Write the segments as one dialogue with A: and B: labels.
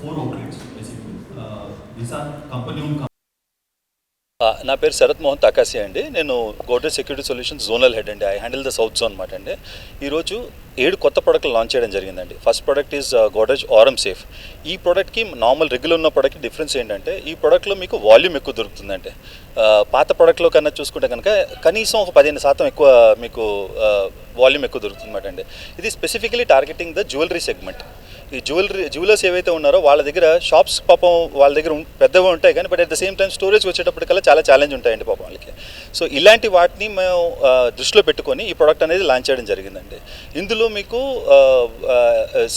A: Four outlets uh,
B: నా పేరు శరత్ మోహన్ తాకాసి అండి. నేను Godrej security solutions zonal head అండి. I handle the south zone అనమాట అండి. ఈరోజు ఏడు కొత్త ప్రొడక్ట్లు లాంచ్ చేయడం జరిగిందండి. First product is uh, Godrej Aurum safe. ఈ ప్రోడక్ట్కి నార్మల్ రెగ్యులర్ ఉన్న ప్రోడక్ట్కి డిఫరెన్స్ ఏంటంటే ఈ ప్రోడక్ట్లో మీకు వాల్యూమ్ ఎక్కువ దొరుకుతుందండి. Uh, పాత ప్రోడక్ట్లో కన్నా చూసుకుంటే కనుక కనీసం ఒక పదిహేను శాతం ఎక్కువ మీకు వాల్యూమ్ ఎక్కువ దొరుకుతుంది అండి. ఇది specifically targeting the jewellery segment ఈ జ్యువెలరీ జ్యువెలర్స్ ఏవైతే ఉన్నారో వాళ్ళ దగ్గర షాప్స్ పాపం వాళ్ళ దగ్గర పెద్దగా ఉంటాయి కానీ but at the same time storage వచ్చేటప్పటికల్లా చాలా ఛాలెంజ్ ఉంటాయండి పాపం వాళ్ళకి. సో ఇలాంటి వాటిని మేము దృష్టిలో పెట్టుకొని ఈ ప్రోడక్ట్ అనేది లాంచ్ చేయడం జరిగిందండి. ఇందులో మీకు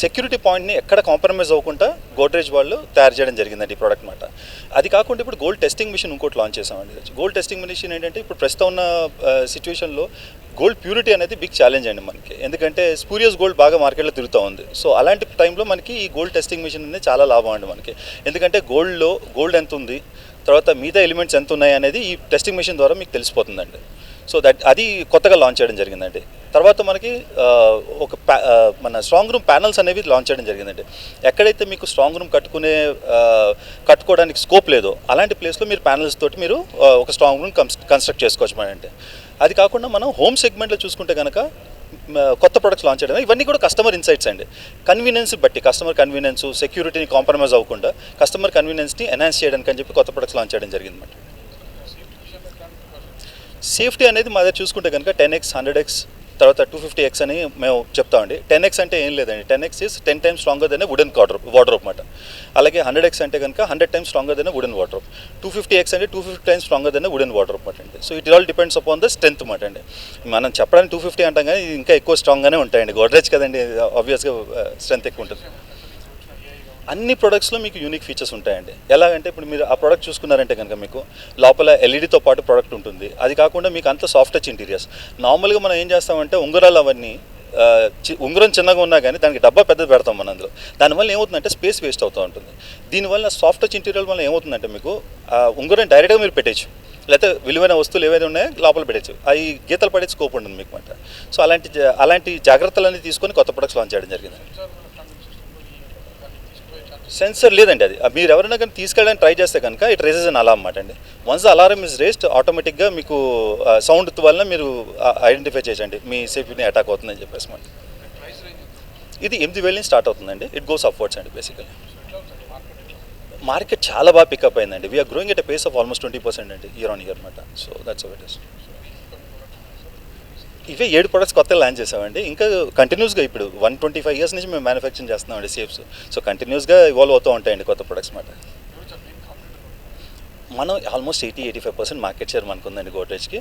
B: సెక్యూరిటీ పాయింట్ని ఎక్కడ కాంప్రమైజ్ అవ్వకుండా గోడ్రేజ్ వాళ్ళు తయారు చేయడం జరిగిందండి ఈ ప్రోడక్ట్ మాట. అది కాకుండా ఇప్పుడు గోల్డ్ టెస్టింగ్ మిషన్ ఇంకోటి లాంచ్ చేసామండి గోల్డ్ టెస్టింగ్ మిషన్ ఏంటంటే ఇప్పుడు ప్రస్తుతం ఉన్న సిచ్యువేషన్లో గోల్డ్ ప్యూరిటీ అనేది బిగ్ ఛాలెంజ్ అండి మనకి. ఎందుకంటే స్పూరియస్ గోల్డ్ బాగా మార్కెట్లో తిరుగుతూ ఉంది. సో అలాంటి టైంలో మనకి ఈ గోల్డ్ టెస్టింగ్ మిషన్ అనేది చాలా లాభం అండి మనకి. ఎందుకంటే గోల్డ్లో గోల్డ్ ఎంత ఉంది తర్వాత మిగతా ఎలిమెంట్స్ ఎంత ఉన్నాయి అనేది ఈ టెస్టింగ్ మిషన్ ద్వారా మీకు తెలిసిపోతుందండి. సో దట్ అది కొత్తగా లాంచ్ చేయడం జరిగిందండి. తర్వాత మనకి ఒక మన స్ట్రాంగ్ రూమ్ ప్యానల్స్ అనేవి లాంచ్ చేయడం జరిగిందండి. ఎక్కడైతే మీకు స్ట్రాంగ్ రూమ్ కట్టుకునే కట్టుకోవడానికి స్కోప్ లేదో అలాంటి ప్లేస్లో మీరు ప్యానల్స్ తోటి మీరు ఒక స్ట్రాంగ్ రూమ్ కన్స్ట్రక్ట్ చేసుకోవచ్చు అంటే అది కాకుండా మనం హోమ్ సెగ్మెంట్లో చూసుకుంటే కనుక కొత్త ప్రొడక్ట్స్ లాంచ్ చేయడం ఇవన్నీ కూడా కస్టమర్ ఇన్సైట్స్ అండి. కన్వీనియన్స్ బట్టి కస్టమర్ కన్వీనియన్స్ సెక్యూరిటీని కాంప్రమైజ్ అవ్వకుండా కస్టమర్ కన్వీనియన్స్ని ఎన్హాన్స్ చేయడానికి అని చెప్పి కొత్త ప్రొడక్ట్స్ లాంచ్ చేయడం జరిగింది సేఫ్టీ అనేది మా దగ్గర చూసుకుంటే కనుక టెన్ ఎక్స్ హండ్రెడ్ ఎక్స్ తర్వాత టూ ఫిఫ్టీ ఎక్స్ అని మేము చెప్తామండి టెన్ ఎక్స్ అంటే ఏం లేదండి. Ten x is ten times stronger than wooden water water అనమాట అలాగే హండ్రెడ్ ఎక్స్ అంటే కనుక hundred times stronger than wooden water two fifty x అంటే two fifty times stronger than wooden water అనమాట అండి. So it all depends upon the strength అనమాట అండి. మనం చెప్పడానికి టూ ఫిఫ్టీ అంటాం కానీ ఇంకా ఎక్కువ స్ట్రాంగ్గానే ఉంటాయండి. గోడ్రేజ్ కదండి ఆబ్వియస్గా స్ట్రెంత్ uh, ఎక్కువ ఉంటుంది. అన్ని ప్రొడక్ట్స్లో మీకు యూనిక్ ఫీచర్స్ ఉంటాయండి. ఎలాగంటే ఇప్పుడు మీరు ఆ ప్రోడక్ట్ చూసుకున్నారంటే కనుక మీకు లోపల ఎల్ఈడితో పాటు ప్రోడక్ట్ ఉంటుంది. అది కాకుండా మీకు అంత సాఫ్ట్ టచ్ ఇంటీరియర్స్ నార్మల్గా మనం ఏం చేస్తామంటే ఉంగరాలు అవన్నీ చి- ఉంగరం చిన్నగా ఉన్నా కానీ దానికి డబ్బా పెద్దది పెడతాం మనం అందులో. దానివల్ల ఏమవుతుందంటే స్పేస్ వేస్ట్ అవుతూ ఉంటుంది. దీనివల్ల సాఫ్ట్ టచ్ ఇంటీరియర్ వల్ల ఏమవుతుందంటే మీకు ఉంగరం డైరెక్ట్గా మీరు పెట్టచ్చు. లేకపోతే విలువైన వస్తువులు ఏవైనా ఉన్నాయో లోపల పెట్టచ్చు. అవి గీతలు పడే స్కోప్ ఉంటుంది మీకు మాట. సో అలాంటి జా- అలాంటి జాగ్రత్తలన్నీ తీసుకొని కొత్త ప్రొడక్ట్స్ లాంచ్ చేయడం జరిగింది సెన్సర్ లేదండి అది. మీరు ఎవరైనా కానీ తీసుకెళ్ళడానికి ట్రై చేస్తే కనుక ఇట్ రేజెస్ అన్ అలారం అన్నమాట అండి. వన్స్ అలారం ఇస్ రేస్డ్ ఆటోమేటిక్గా మీకు సౌండ్ వల్ల మీరు ఐడెంటిఫై చేయండి మీ సేఫ్టీని అటాక్ అవుతుందని చెప్పేసి మాట. ఇది ఎనిమిది వేల నుంచి స్టార్ట్ అవుతుందండి. ఇట్ గోస్ అప్వర్డ్స్ అండి బేసికలీ మార్కెట్ చాలా బాగా పికప్ అయిందండి. We are growing at pace of almost twenty percent అండి ఇయర్ ఆన్ ఇయర్ అనమాట సో దట్స్ ఇట్ ఇస్ ఇవే ఏడు ప్రొడక్ట్స్ కొత్త లాంచ్ చేసామండి ఇంకా కంటిన్యూస్గా ఇప్పుడు వన్ ట్వంటీ ఫైవ్ ఇయర్స్ నుంచి మేము మ్యానుఫ్యాక్చరింగ్ చేస్తున్నామండి సేఫ్స్ సో కంటిన్యూస్గా ఇవాల్వ్ అవుతూ ఉంటాయండి కొత్త ప్రొడక్ట్స్ మాట. మనం almost eighty eighty five percent market share మనకు ఉందండి గోడ్రేజ్కి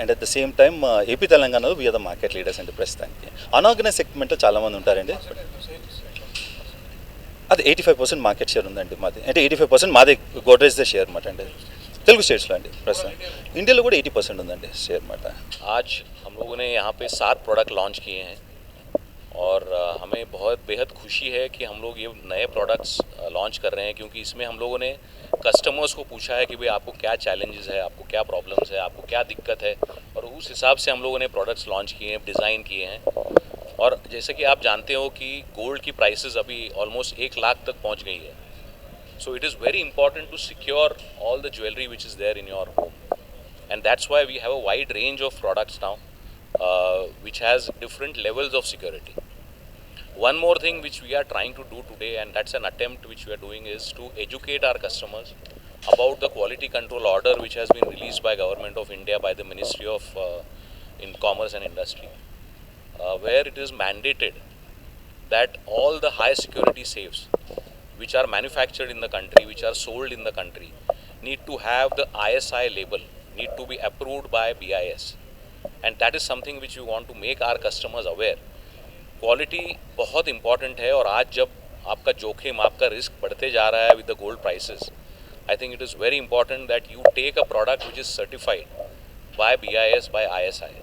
B: and at the same time AP తెలంగాణలో we are the market leaders అండి ప్రస్తుతానికి. అనార్గనైజ్ సెగ్మెంట్లో చాలామంది ఉంటారండి. అది eighty five percent market share ఉందండి మాది. అంటే ఎయిటీ ఫైవ్ పర్సెంట్ మాదే గోడ్రేజ్దే షేర్ అనమాట అండి తెలుగు స్టేట్స్లో అండి ప్రస్తుతం ఇండియాలో కూడా ఎయిటీ పర్సెంట్ ఉందండి షేర్ అనమాట
C: आज हम लोगों ने यहाँ पे सात प्रोडक्ट लॉन्च किए हैं और अ, हमें बहुत बेहद खुशी है कि हम लोग ये नए प्रोडक्ट्स लॉन्च कर रहे हैं क्योंकि इसमें हम लोगों ने कस्टमर्स को पूछा है कि भाई आपको क्या चैलेंजेस है आपको क्या प्रॉब्लम्स है आपको क्या दिक्कत है और उस हिसाब से हम लोगों ने प्रोडक्ट्स लॉन्च किए हैं डिज़ाइन किए हैं और जैसे कि आप जानते हो कि गोल्ड की प्राइसेस अभी ऑलमोस्ट एक लाख तक पहुंच गई है So it is very important to secure all the jewelry which is there in your home. And that's why we have a wide range of products now uh, which has different levels of security. One more thing which we are trying to do today, and that's an attempt which we are doing, is to educate our customers about the quality control order which has been released by Government of India by the Ministry of uh, in Commerce and Industry, uh, where it is mandated that all the high security safes which are manufactured in the country, which are sold in the country, need to have the ISI label, need to be approved by BIS. And that is something which we want to make our customers aware. Quality बहुत important है और आज जब आपका जोखिम आपका risk बढ़ते जा रहा है with the gold prices I think it is very important that you take a product which is certified by B I S by I S I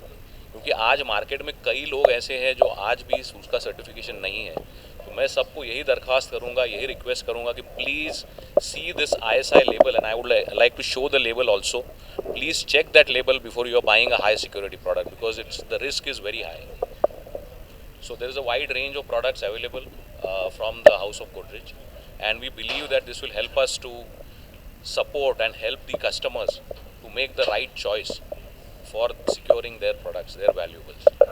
C: क्योंकि आज मार्केट में कई लोग ऐसे हैं जो आज भी उसका सर्टिफिकेशन नहीं है तो मैं सबको यही दरख्वास्त करूँगा, यही रिक्वेस्ट करूँगा कि please see this I S I label and I would like to show the label also please check that label before you are buying a high security product because it's the risk is very high so there is a wide range of products available from the house of Godrej and we believe that this will help us to support and help the customers to make the right choice for securing their products their valuables